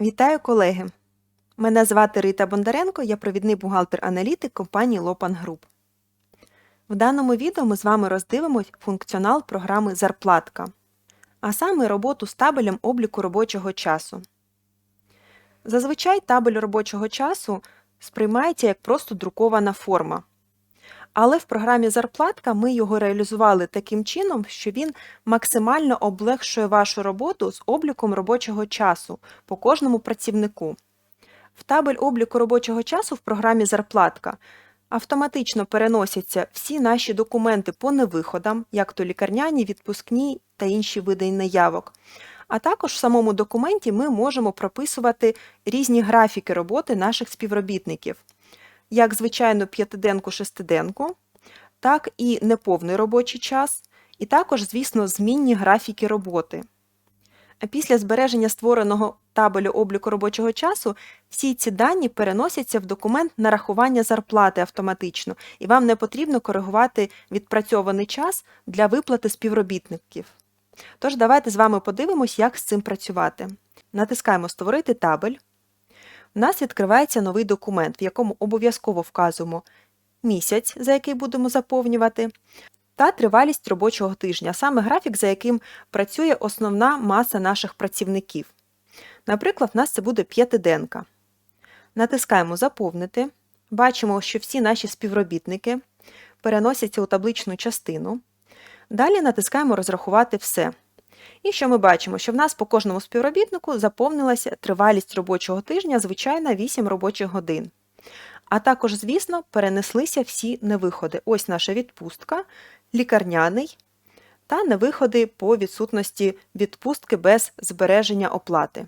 Вітаю, колеги! Мене звати Рита Бондаренко, я провідний бухгалтер-аналітик компанії Lopan Group. В даному відео ми з вами роздивимось функціонал програми Зарплатка, а саме роботу з табелем обліку робочого часу. Зазвичай табель робочого часу сприймається як просто друкована форма. Але в програмі Зарплатка ми його реалізували таким чином, що він максимально облегшує вашу роботу з обліком робочого часу по кожному працівнику. В табель обліку робочого часу в програмі Зарплатка автоматично переносяться всі наші документи по невиходам, як то лікарняні, відпускні та інші види неявок. А також в самому документі ми можемо прописувати різні графіки роботи наших співробітників як звичайно п'ятиденку шестиденку, так і неповний робочий час, і також, звісно, змінні графіки роботи. Після збереження створеного табелю обліку робочого часу всі ці дані переносяться в документ нарахування зарплати автоматично, і вам не потрібно коригувати відпрацьований час для виплати співробітників. Тож, давайте з вами подивимось, як з цим працювати. Натискаємо Створити табель у нас відкривається новий документ, в якому обов'язково вказуємо місяць, за який будемо заповнювати, та тривалість робочого тижня, саме графік, за яким працює основна маса наших працівників. Наприклад, у нас це буде п'ятиденка. Натискаємо Заповнити. Бачимо, що всі наші співробітники переносяться у табличну частину. Далі натискаємо Розрахувати все. І що ми бачимо? Що в нас по кожному співробітнику заповнилася тривалість робочого тижня, звичайно, 8 робочих годин. А також, звісно, перенеслися всі невиходи. Ось наша відпустка, лікарняний та невиходи по відсутності відпустки без збереження оплати.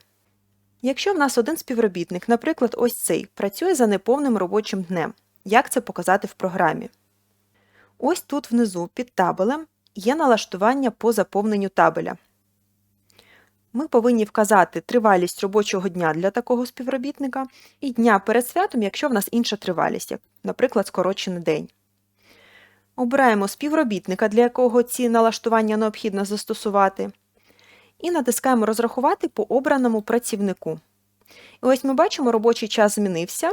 Якщо в нас один співробітник, наприклад, ось цей, працює за неповним робочим днем, як це показати в програмі? Ось тут внизу під табелем є налаштування по заповненню табеля. Ми повинні вказати тривалість робочого дня для такого співробітника і дня перед святом, якщо в нас інша тривалість, як, наприклад, скорочений день. Обираємо співробітника, для якого ці налаштування необхідно застосувати, і натискаємо Розрахувати по обраному працівнику. І ось ми бачимо, робочий час змінився,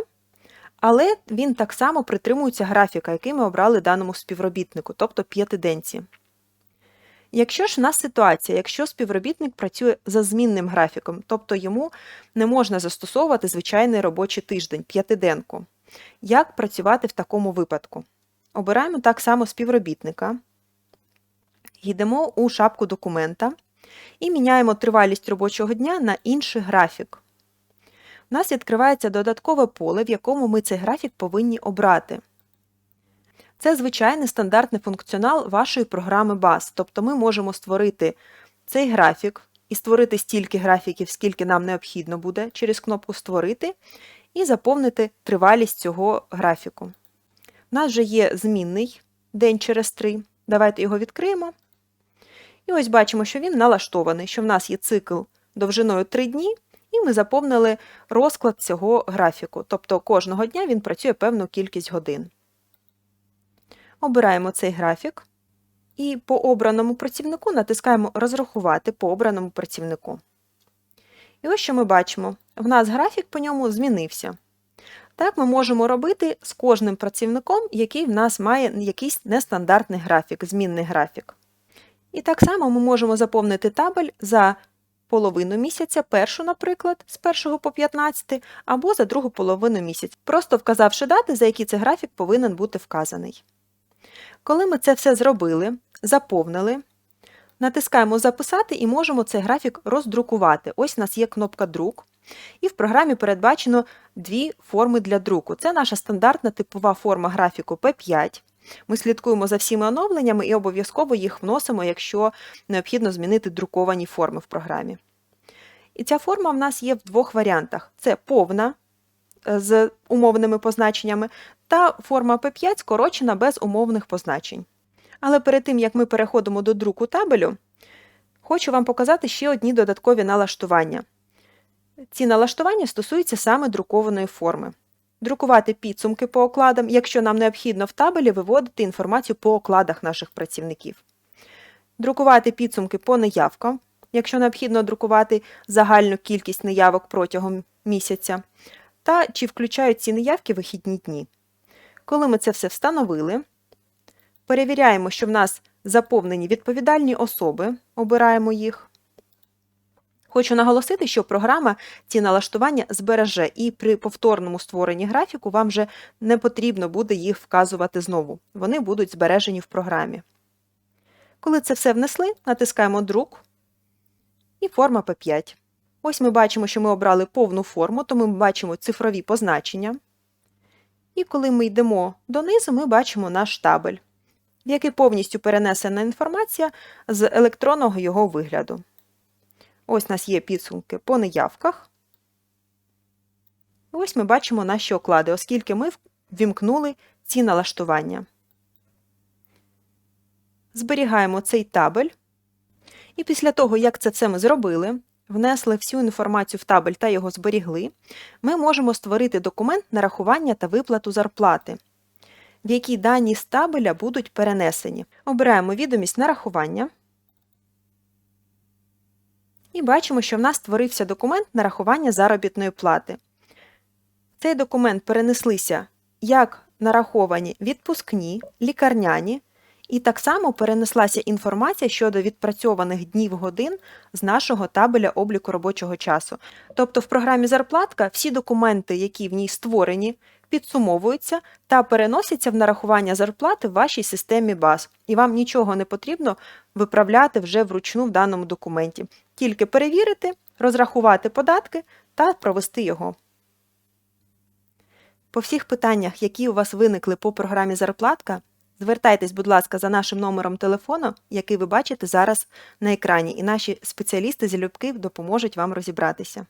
але він так само притримується графіка, який ми обрали даному співробітнику, тобто п'ятиденці. Якщо ж в нас ситуація, якщо співробітник працює за змінним графіком, тобто йому не можна застосовувати звичайний робочий тиждень, п'ятиденку, як працювати в такому випадку? Обираємо так само співробітника, йдемо у шапку документа і міняємо тривалість робочого дня на інший графік. У нас відкривається додаткове поле, в якому ми цей графік повинні обрати. Це звичайний стандартний функціонал вашої програми BAS. Тобто ми можемо створити цей графік і створити стільки графіків, скільки нам необхідно буде через кнопку Створити, і заповнити тривалість цього графіку. У нас вже є змінний день через 3. Давайте його відкриємо. І ось бачимо, що він налаштований, що в нас є цикл довжиною 3 дні, і ми заповнили розклад цього графіку. Тобто кожного дня він працює певну кількість годин. Обираємо цей графік і по обраному працівнику натискаємо Розрахувати по обраному працівнику. І ось що ми бачимо: в нас графік по ньому змінився. Так ми можемо робити з кожним працівником, який в нас має якийсь нестандартний графік, змінний графік. І так само ми можемо заповнити табель за половину місяця, першу, наприклад, з 1 по 15, або за другу половину місяця, просто вказавши дати, за які цей графік повинен бути вказаний. Коли ми це все зробили, заповнили, натискаємо Записати і можемо цей графік роздрукувати. Ось у нас є кнопка Друк. І в програмі передбачено дві форми для друку. Це наша стандартна типова форма графіку P5. Ми слідкуємо за всіми оновленнями і обов'язково їх вносимо, якщо необхідно змінити друковані форми в програмі. І ця форма в нас є в двох варіантах: це повна з умовними позначеннями, та форма P5 скорочена без умовних позначень. Але перед тим, як ми переходимо до друку табелю, хочу вам показати ще одні додаткові налаштування. Ці налаштування стосуються саме друкованої форми. Друкувати підсумки по окладам, якщо нам необхідно в табелі виводити інформацію по окладах наших працівників. Друкувати підсумки по неявкам, якщо необхідно друкувати загальну кількість неявок протягом місяця, та чи включають ці неявки вихідні дні. Коли ми це все встановили, перевіряємо, що в нас заповнені відповідальні особи, обираємо їх. Хочу наголосити, що програма ці налаштування збереже, і при повторному створенні графіку вам вже не потрібно буде їх вказувати знову. Вони будуть збережені в програмі. Коли це все внесли, натискаємо Друк і форма P5. Ось ми бачимо, що ми обрали повну форму, тому ми бачимо цифрові позначення. І коли ми йдемо донизу, ми бачимо наш табель, в який повністю перенесена інформація з електронного його вигляду. Ось у нас є підсумки по неявках. Ось ми бачимо наші оклади, оскільки ми ввімкнули ці налаштування. Зберігаємо цей табель. І після того, як це все ми зробили, внесли всю інформацію в табель та його зберігли, ми можемо створити документ нарахування та виплату зарплати, в якій дані з табеля будуть перенесені. Обираємо відомість нарахування. І бачимо, що в нас створився документ нарахування заробітної плати. Цей документ перенеслися як нараховані відпускні, лікарняні, і так само перенеслася інформація щодо відпрацьованих днів годин з нашого табеля обліку робочого часу. Тобто в програмі зарплатка всі документи, які в ній створені, підсумовуються та переносяться в нарахування зарплати в вашій системі баз, і вам нічого не потрібно виправляти вже вручну в даному документі. Тільки перевірити, розрахувати податки та провести його. По всіх питаннях, які у вас виникли по програмі зарплатка, звертайтесь, будь ласка, за нашим номером телефону, який ви бачите зараз на екрані, і наші спеціалісти залюбки допоможуть вам розібратися.